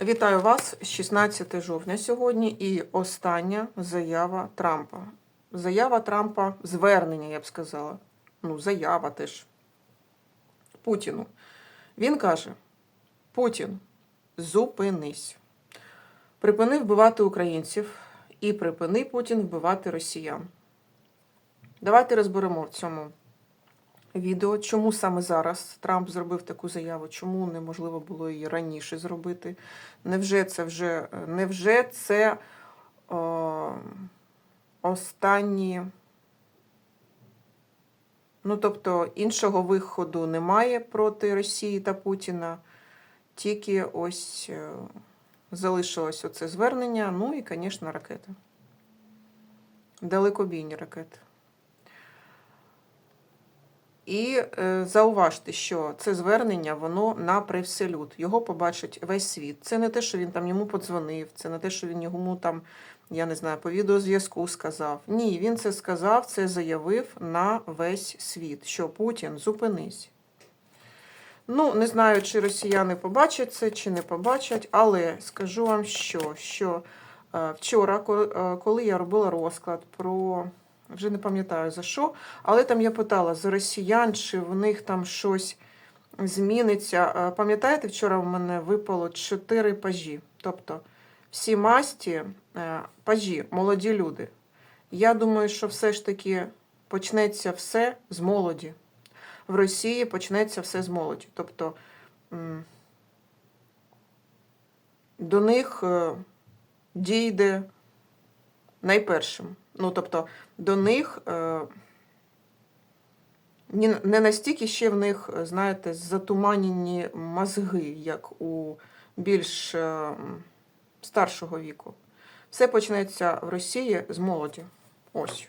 Вітаю вас 16 жовтня сьогодні і остання заява Трампа. Заява Трампа, звернення, я б сказала. Ну, заява теж Путіну. Він каже: Путін, зупинись. Припини вбивати українців і припини Путін вбивати росіян. Давайте розберемо в цьому відео, чому саме зараз Трамп зробив таку заяву, чому неможливо було її раніше зробити. Невже це вже невже це о, останні. Ну, тобто іншого виходу немає проти Росії та Путіна. Тільки ось е, залишилось оце звернення, ну і, звісно, ракети. Далекобійні ракети. І е, зауважте, що це звернення, воно на привселюд. Його побачить весь світ. Це не те, що він там йому подзвонив, це не те, що він йому там, я не знаю, по відеозв'язку сказав. Ні, він це сказав, це заявив на весь світ, що Путін зупинись. Ну, не знаю, чи росіяни побачать це, чи не побачать, але скажу вам, що, що е, вчора, е, коли я робила розклад про. Вже не пам'ятаю за що, але там я питала за росіян, чи в них там щось зміниться. Е, Пам'ятаєте, вчора в мене випало 4 пажі. Тобто всі масті е, пажі, молоді люди. Я думаю, що все ж таки почнеться все з молоді. В Росії почнеться все з молоді. Тобто до них е, дійде найпершим. Ну, тобто, до них е, не настільки ще в них, е, знаєте, затуманені мозги, як у більш е, старшого віку. Все почнеться в Росії з молоді. Ось.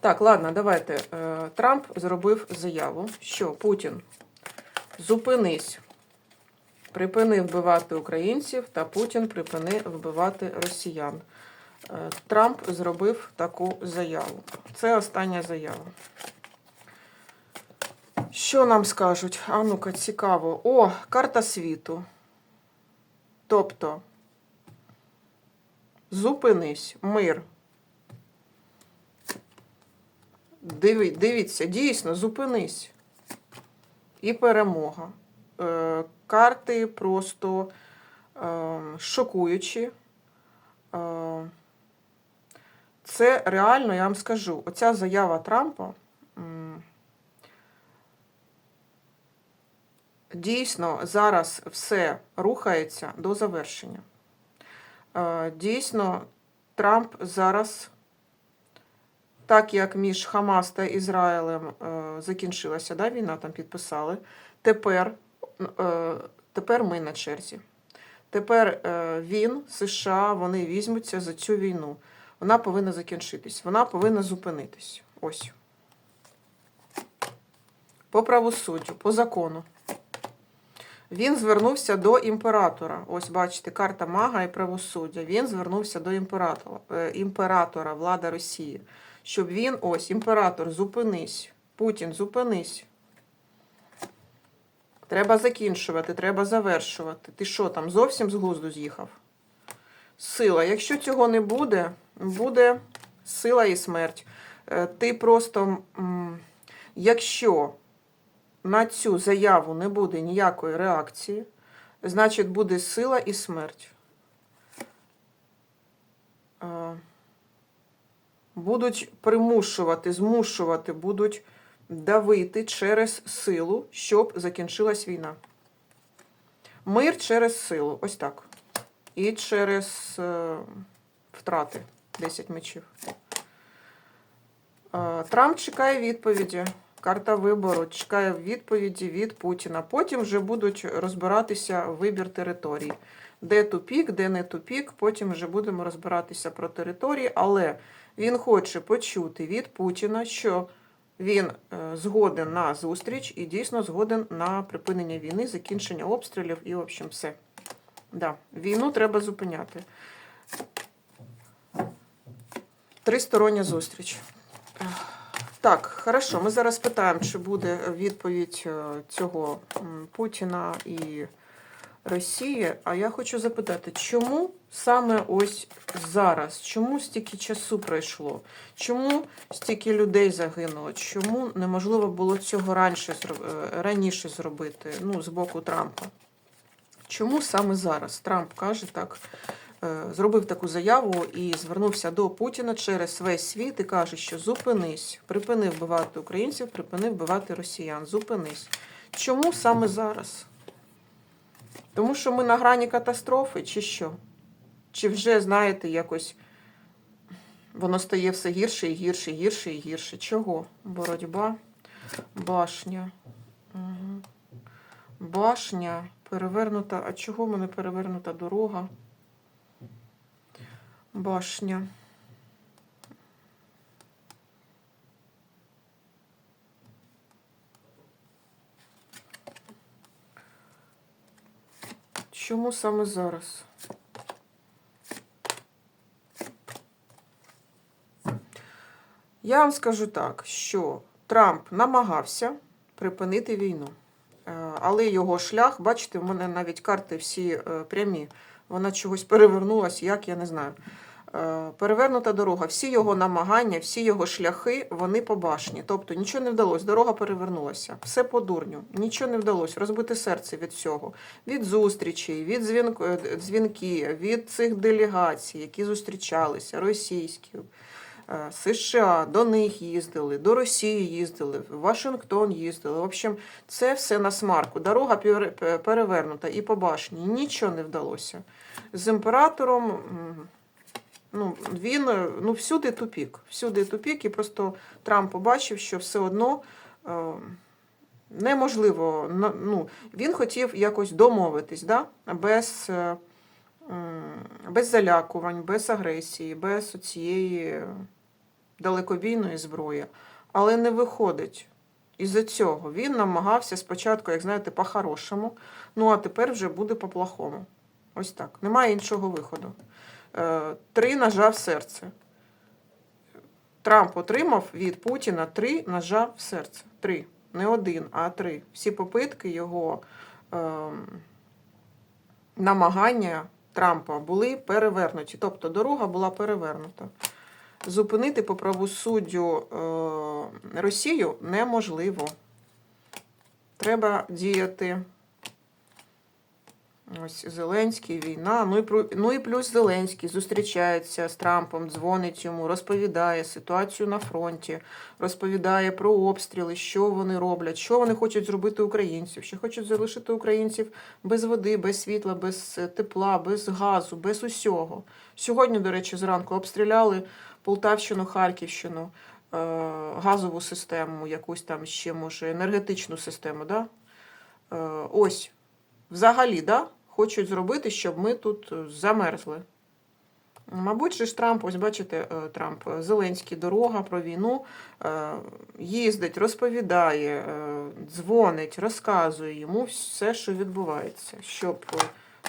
Так, ладно, давайте. Трамп зробив заяву, що Путін зупинись, припини вбивати українців, та Путін припини вбивати росіян. Е, Трамп зробив таку заяву. Це остання заява. Що нам скажуть? А ну-ка, цікаво. О, карта світу. Тобто, зупинись, мир. Диви, дивіться, дійсно, зупинись. І перемога. Е, карти просто е, шокуючі. Е, це реально, я вам скажу, оця заява Трампа дійсно зараз все рухається до завершення. Е, Дійсно, Трамп зараз, так як між Хамас та Ізраїлем е, закінчилася да, війна, там підписали, тепер, е, тепер ми на черзі. Тепер він, США, вони візьмуться за цю війну. Вона повинна закінчитись, вона повинна зупинитись. Ось. По правосуддю, по закону. Він звернувся до імператора. Ось, бачите, карта мага і правосуддя. Він звернувся до імператора, е, імператора влада Росії. Щоб він, ось, імператор, зупинись. Путін, зупинись. Треба закінчувати, треба завершувати. Ти що там зовсім з глузду з'їхав? Сила. Якщо цього не буде, буде сила і смерть. Е, Ти просто, якщо на цю заяву не буде ніякої реакції, значить буде сила і смерть. Е, Будуть примушувати, змушувати, будуть давити через силу, щоб закінчилась війна. Мир через силу. Ось так. І через е, втрати 10 мечів. Е, Трамп чекає відповіді. Карта вибору чекає відповіді від Путіна. Потім вже будуть розбиратися вибір територій. Де тупік, де не тупік. Потім вже будемо розбиратися про території, але він хоче почути від Путіна, що він е, згоден на зустріч і дійсно згоден на припинення війни, закінчення обстрілів і, в общем, все. Да, війну треба зупиняти. Тристороння зустріч. Так, хорошо. Ми зараз питаємо, чи буде відповідь е, цього Путіна і Росії. А я хочу запитати, чому саме ось зараз? Чому стільки часу пройшло? Чому стільки людей загинуло? Чому неможливо було цього раніше, е, раніше зробити ну, з боку Трампа? Чому саме зараз Трамп каже так, е, зробив таку заяву і звернувся до Путіна через весь світ і каже, що зупинись, припини вбивати українців, припини вбивати росіян, зупинись. Чому саме зараз? Тому що ми на грані катастрофи, чи що? Чи вже, знаєте, якось воно стає все гірше і гірше, гірше і гірше. Чого? Боротьба, башня. Угу. Башня, перевернута. А чого в мене перевернута дорога? Башня. Чому саме зараз? Я вам скажу так, що Трамп намагався припинити війну. Е, Але його шлях, бачите, в мене навіть карти всі е, прямі. Вона чогось перевернулась, як я не знаю. Е, Перевернута дорога. Всі його намагання, всі його шляхи, вони по башні. Тобто нічого не вдалося, дорога перевернулася. Все по дурню. Нічого не вдалося. Розбити серце від всього. Від зустрічей, від дзвінк... дзвінків, від цих делегацій, які зустрічалися, російські. Е, США, до них їздили, до Росії їздили, в Вашингтон їздили. В общем, це все на смарку. Дорога перевернута і по башні. Нічого не вдалося. З імператором ну, він е, ну, всюди тупік. Всюди тупік, і просто Трамп побачив, що все одно. е, Неможливо, ну, він хотів якось домовитись, да? без, без залякувань, без агресії, без цієї далекобійної зброї, але не виходить. Із-за цього він намагався спочатку, як знаєте, по-хорошому, ну а тепер вже буде по-плохому. Ось так. Немає іншого виходу. Е, Три ножа в серце. Трамп отримав від Путіна три ножа в серце. Три. Не один, а три. Всі попитки його ем, намагання Трампа були перевернуті. Тобто дорога була перевернута. Зупинити по правосуддю е, Росію неможливо. Треба діяти. Ось Зеленський, війна. Ну і, ну і плюс Зеленський зустрічається з Трампом, дзвонить йому, розповідає ситуацію на фронті, розповідає про обстріли, що вони роблять, що вони хочуть зробити українців, що хочуть залишити українців без води, без світла, без е, тепла, без газу, без усього. Сьогодні, до речі, зранку обстріляли Полтавщину, Харківщину, е, газову систему, якусь там ще, може, енергетичну систему. Да? Е, ось, взагалі, да? хочуть зробити, щоб ми тут е, замерзли. Мабуть, же ж Трамп, ось бачите, Трамп, Зеленський дорога про війну їздить, розповідає, дзвонить, розказує йому все, що відбувається, щоб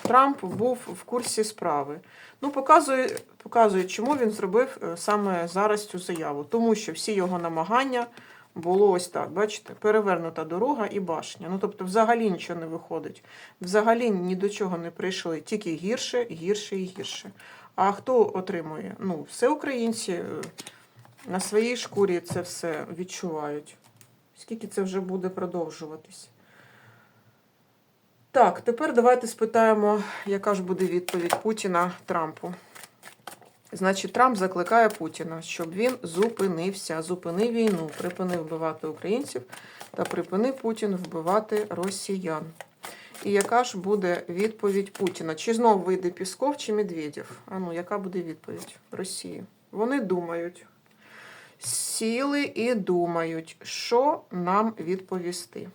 Трамп був в курсі справи. Ну, показує, показує, чому він зробив е, саме зараз цю заяву. Тому що всі його намагання було ось так, бачите, перевернута дорога і башня. Ну, тобто, взагалі нічого не виходить. Взагалі ні до чого не прийшли, тільки гірше, гірше і гірше. А хто отримує? Ну, все українці е, на своїй шкурі це все відчувають. Скільки це вже буде продовжуватись? Так, тепер давайте спитаємо, яка ж буде відповідь Путіна Трампу. Значить, Трамп закликає Путіна, щоб він зупинився, зупинив війну, припинив вбивати українців та припинив Путін вбивати росіян. І яка ж буде відповідь Путіна? Чи знов вийде Пісков, чи Медведєв? А ну, яка буде відповідь Росії? Вони думають, сіли і думають, що нам відповісти.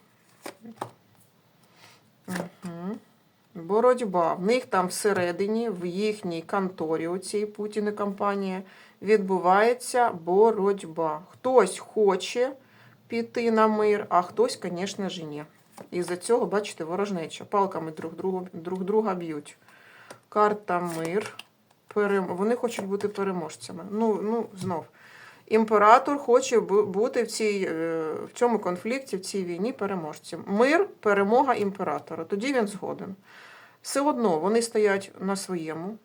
Боротьба. В них там всередині, в їхній конторі, у цій Путіни компанії, відбувається боротьба. Хтось хоче піти на мир, а хтось, звісно ж, ні. І за цього, бачите, ворожнеча. Палками друг друга, друг друга б'ють. Карта мир. Перем... Вони хочуть бути переможцями. Ну, ну знов. Імператор хоче бути в, цій, е, в цьому конфлікті, в цій війні переможцем. Мир, перемога імператора. Тоді він згоден. Все одно вони стоять на своєму.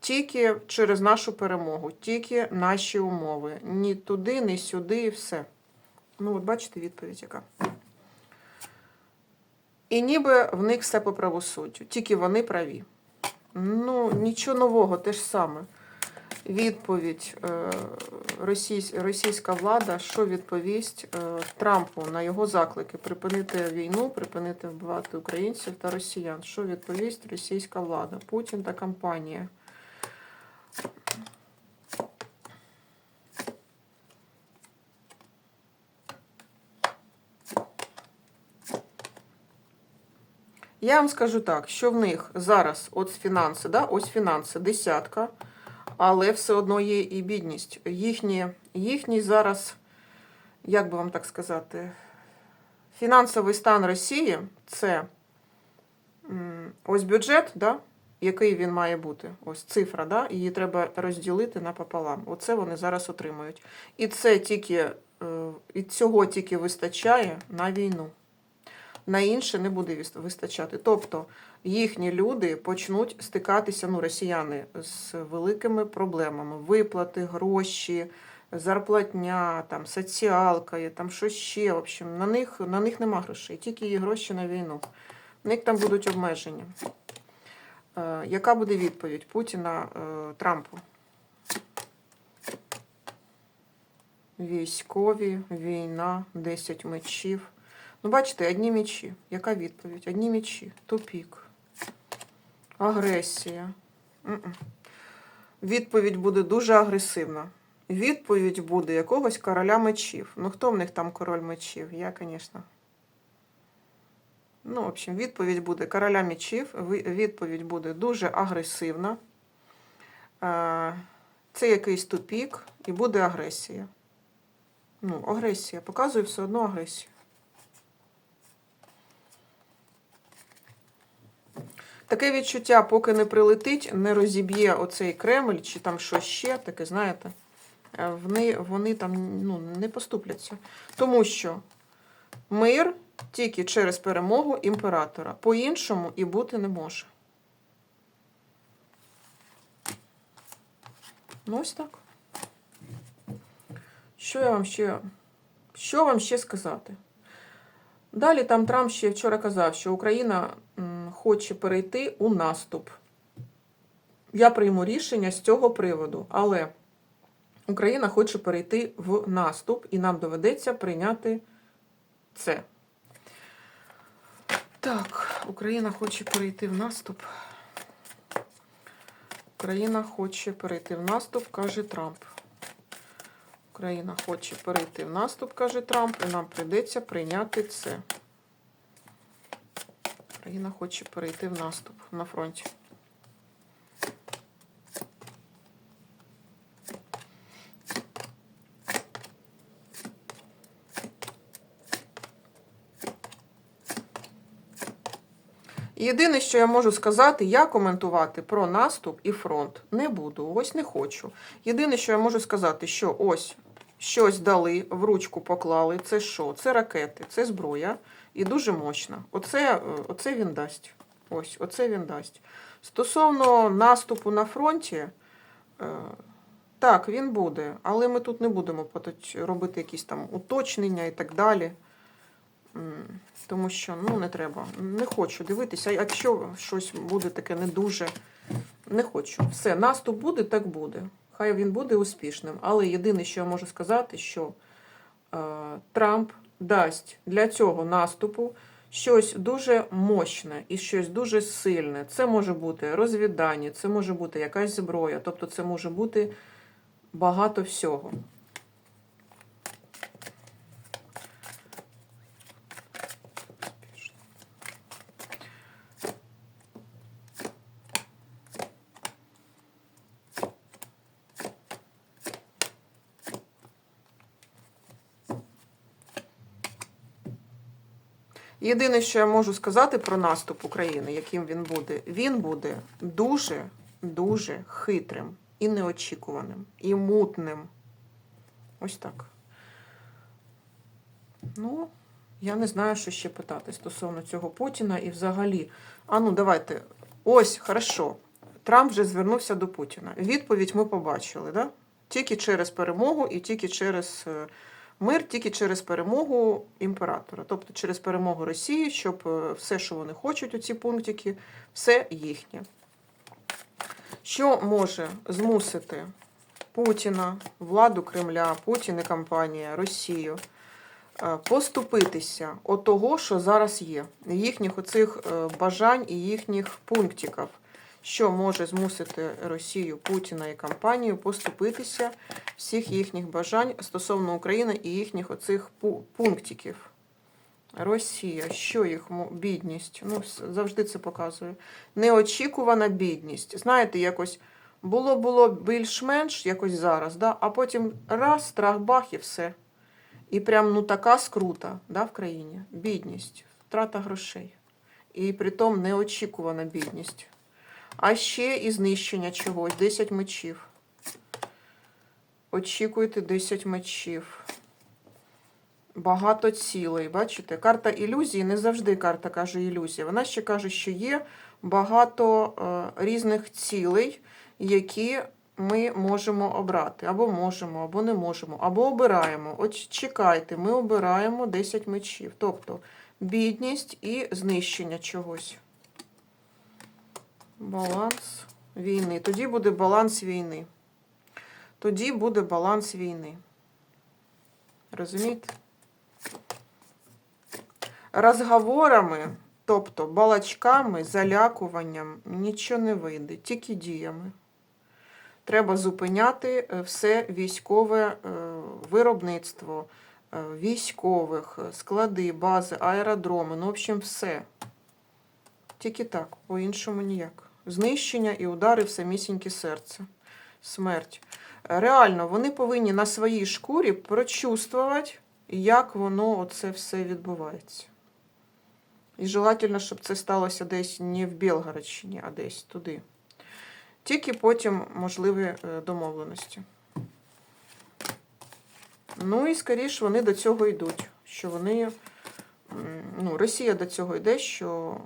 Тільки через нашу перемогу, тільки наші умови. Ні туди, ні сюди, і все. Ну, от бачите відповідь яка. І ніби в них все по правосуддю, тільки вони праві. Ну, нічого нового, те ж саме. Відповідь е, російсь, російська влада, що відповість е, Трампу на його заклики припинити війну, припинити вбивати українців та росіян. Що відповість російська влада? Путін та компанія. Я вам скажу так, що в них зараз от фінанси, да, ось фінанси, десятка, але все одно є і бідність. Їхні, їхній зараз, як би вам так сказати, фінансовий стан Росії це ось бюджет, да, який він має бути. Ось цифра, да, її треба розділити напополам. Оце вони зараз отримують. І це тільки, е, і цього тільки вистачає на війну на інше не буде вистачати. Тобто їхні люди почнуть стикатися, ну, росіяни, з великими проблемами: виплати, гроші, зарплатня, там, соціалка, там що ще. В общем, на них, на них нема грошей, тільки є гроші на війну. У них там будуть обмеження. Е, яка буде відповідь Путіна е, Трампу? Військові, війна, 10 мечів. Ну, бачите, одні мечі. Яка відповідь? Одні мечі. Тупік. Агресія. Відповідь буде дуже агресивна. Відповідь буде якогось короля мечів. Ну, хто в них там король мечів? Я, звісно. Ну, в общем, відповідь буде короля мечів. Відповідь буде дуже агресивна. Е, Це якийсь тупік і буде агресія. Ну, агресія. Показує все одно агресію. Таке відчуття, поки не прилетить, не розіб'є оцей Кремль чи там що ще, таке, знаєте, е, вони, вони там ну, не поступляться. Тому що мир тільки через перемогу імператора. По-іншому і бути не може. Ну, ось так. Що я вам ще, що вам ще сказати? Далі там Трамп ще вчора казав, що Україна хоче перейти у наступ. Я прийму рішення з цього приводу, але Україна хоче перейти в наступ, і нам доведеться прийняти це. Так, Україна хоче перейти в наступ. Україна хоче перейти в наступ, каже Трамп. Україна хоче перейти в наступ, каже Трамп, і нам прийдеться прийняти це. Україна хоче перейти в наступ на фронті. Єдине, що я можу сказати, я коментувати про наступ і фронт не буду. Ось не хочу. Єдине, що я можу сказати, що ось щось дали, в ручку поклали. Це що? Це ракети, це зброя і дуже мощна. Оце, е, оце він дасть. Ось, оце він дасть. Стосовно наступу на фронті, е, так, він буде, але ми тут не будемо робити якісь там уточнення і так далі. Тому що ну не треба. Не хочу дивитися. Якщо щось буде таке не дуже, не хочу. Все, наступ буде, так буде. Хай він буде успішним. Але єдине, що я можу сказати, що е, Трамп дасть для цього наступу щось дуже мощне і щось дуже сильне. Це може бути розвідання, це може бути якась зброя, тобто це може бути багато всього. Єдине, що я можу сказати про наступ України, яким він буде, він буде дуже, дуже хитрим і неочікуваним, і мутним. Ось так. Ну, Я не знаю, що ще питати стосовно цього Путіна і взагалі. А ну, давайте. Ось, хорошо. Трамп вже звернувся до Путіна. Відповідь ми побачили, да? Тільки через перемогу і тільки через е, мир, тільки через перемогу імператора. Тобто через перемогу Росії, щоб е, все, що вони хочуть, оці пунктики, все їхнє. Що може змусити Путіна, владу Кремля, Путін і компанія, Росію е, поступитися от того, що зараз є, їхніх оцих е, бажань і їхніх пунктиків, що може змусити Росію, Путіна і компанію поступитися всіх їхніх бажань стосовно України і їхніх оцих пунктиків. Росія, що їх бідність? Ну, завжди це показує. Неочікувана бідність. Знаєте, якось було було більш-менш якось зараз, да? а потім раз, страх, бах і все. І прям ну така скрута да, в країні. Бідність, втрата грошей. І притом неочікувана бідність. А ще і знищення чогось. 10 мечів. Очікуйте 10 мечів. Багато цілей. Бачите? Карта ілюзії не завжди карта каже ілюзія. Вона ще каже, що є багато е, різних цілей, які ми можемо обрати. Або можемо, або не можемо, або обираємо. От чекайте, ми обираємо 10 мечів. Тобто бідність і знищення чогось. Баланс війни. Тоді буде баланс війни. Тоді буде баланс війни. Розумієте? Розговорами, тобто балачками, залякуванням нічого не вийде, тільки діями. Треба зупиняти е, все військове е, виробництво е, військових, склади, бази, аеродроми, ну, в общем, все. Тільки так, по-іншому ніяк. Знищення і удари в самісіньке серце. Смерть. Реально, вони повинні на своїй шкурі прочувствувати, як воно оце все відбувається. І желательно, щоб це сталося десь не в Білгородщині, а десь туди. Тільки потім можливі е, домовленості. Ну і скоріш вони до цього йдуть. Що вони, ну, Росія до цього йде, що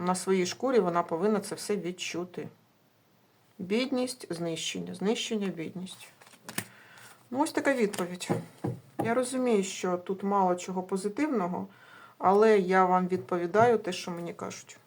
на своїй шкурі вона повинна це все відчути. Бідність, знищення, знищення, бідність. Ну, ось така відповідь. Я розумію, що тут мало чого позитивного, але я вам відповідаю те, що мені кажуть.